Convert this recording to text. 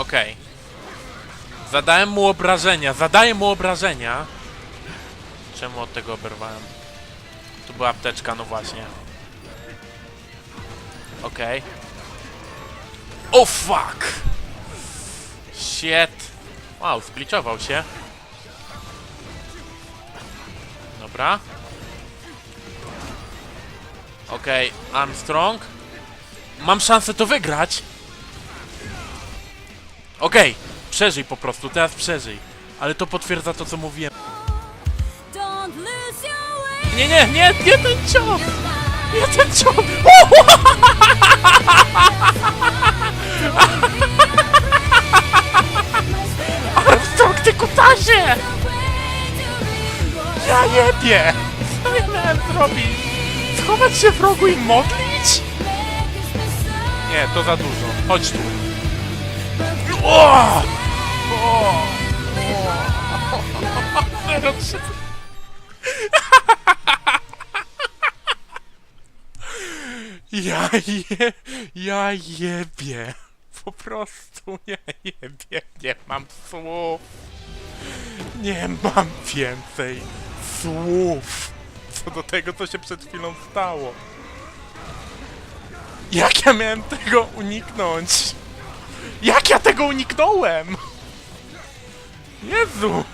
Okej. Zadałem mu obrażenia, zadaję mu obrażenia. Czemu od tego oberwałem? Tu była apteczka, no właśnie. Okej. O fuck! Shit. Wow, zgliczował się. Dobra. Okej, Armstrong. Mam szansę to wygrać. Okej, przeżyj po prostu, teraz przeżyj. Ale to potwierdza to, co mówiłem. Nie, nie, nie, nie ten cios! Nie ten cios! Armstrong, ty kutasie! Ja jebie! Co ja miałem zrobić? Schować się w rogu i modlić? Nie, to za dużo. Chodź tu. O! O! O! Ja je... Ja jebie. Po prostu ja jebie. Nie mam słów. Nie mam więcej słów. Co do tego, co się przed chwilą stało. Jak ja miałem tego uniknąć? Jak ja tego uniknąłem? Jezu!